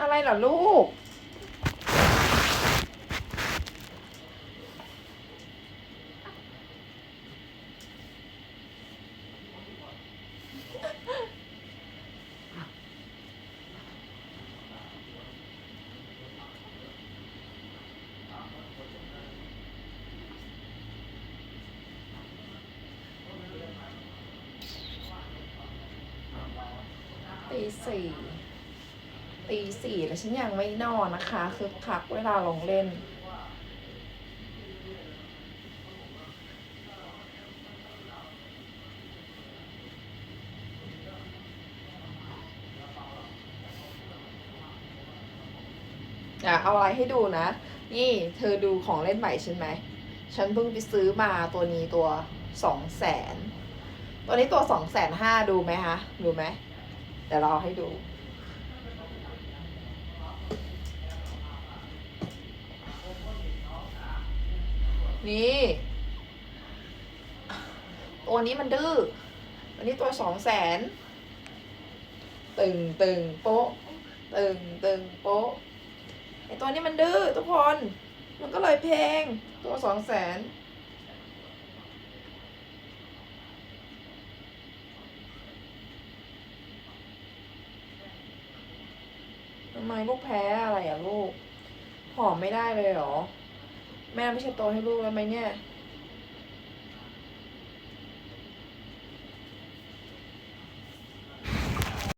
อะไรเหรอลูก ตีสี่ ตีสี่แล้วฉันยังไม่นอนนะคะ คือพักเวลาลงเล่น อะ เอาอะไรให้ดูนะ นี่เธอดูของเล่นใหม่ฉันไหม ฉันเพิ่งไปซื้อมาตัวนี้ตัวสองแสนตัวนี้ตัวสองแสนห้าดูไหมคะ ดูไหมเดี๋ยวเรอาให้ดู นี่ตัวนี้มันดื้อตัวนี้ตัวสองแสน ตึงตึงโป๊ะ ตึงตึงโป๊ะไอตัวนี้มันดื้อทุกคน มันก็เลยแพลง ตัวสองแสน ทำไมลูกแพ้อะไรอะลูกหอมไม่ได้เลยเหรอ แม่ไม่ใช่โตให้ลูกแล้วไหมเนี่ย